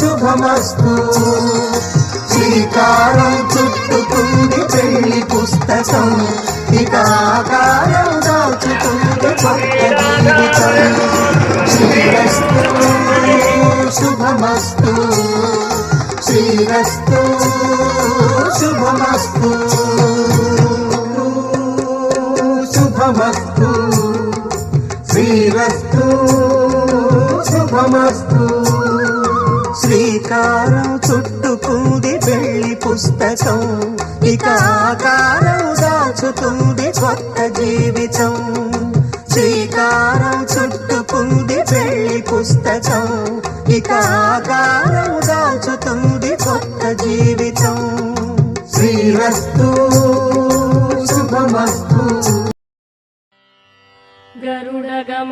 శుభమస్తు. శ్రీకారం చుట్టుకుంది చెల్లి పుస్తకం. ఇక ఆకారం దాచుతుంది కొత్త జీవితం. శ్రీరస్తు శుభమస్తు. శ్రీరస్తు శుభమస్తు. శ్రీకారం చుట్టుకుంది పెళ్ళి పుస్తకం. ఇక ఆకారం దాచుతుంది కొత్త జీవితం. శ్రీకారం చుట్టుకుంది పెళ్ళి పుస్తకం. ఇక ఆకారం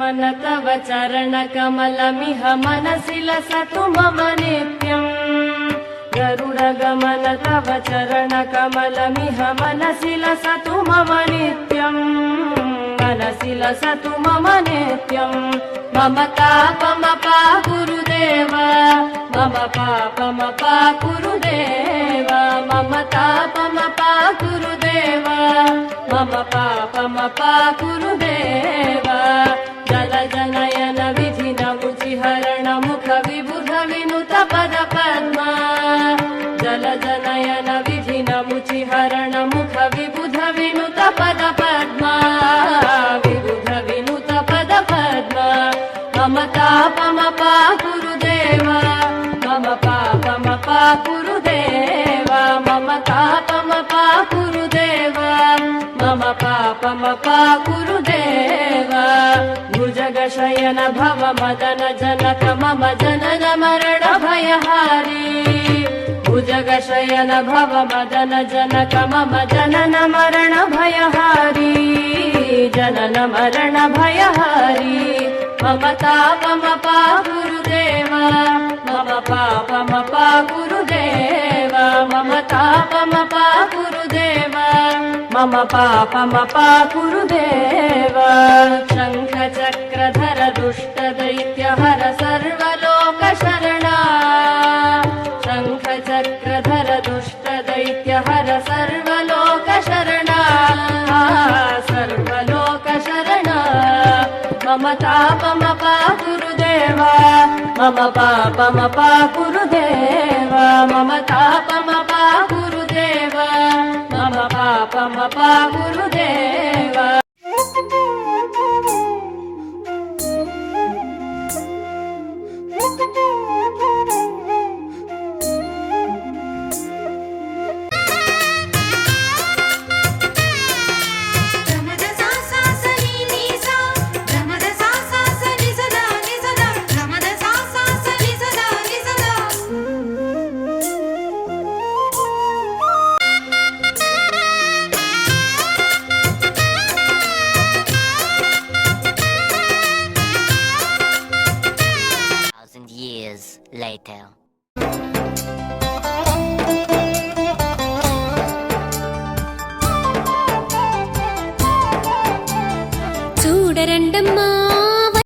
गरुडगमन तव चरणकमलमिह मनसि लसतु मम नित्यम् गरुडगमन तव चरणकमलमिह मनसि लसतु मम नित्यम् मनसि लसतु मम नित्यम् मम तापमपा गुरुदेव। मम पापमपा गुरुदेव। मम तापमपा गुरुदेव। मम पापमपा गुरुदेव गजनयन विधिन रुचिहरण मुख विबुध विनुत पद पद्मा जल जनयन विरणामु कवि बुधविनु तपद पद्मा विधविनु तपद पद्मा ममता पम पा गुरुदेवा मम पापमपा गुरु पापमपा पा कुरुदेवा भुजग भव मदन जनक मम जनन मरण भयहारी। भुजगशयन भव मदन जनक मम जनन मरण भयहारी। जनन मरण भयहारी। मम तापम गुरुदेव मम पापमपा गुरुदेव मम पापम गुरुदेव मम पापम पापुरुदेव शङ्खचक्रधर दुष्टदैत्यहर सर्वलोकशरणा। शङ्खचक्रधर दुष्टदैत्यहर सर्वलोकशरणा सर्वलोकशरणा। मम तापम पातुरुदेवा मम पापम पापुरुदेव मम तापमपा गुरु later. చూడరండమ్మా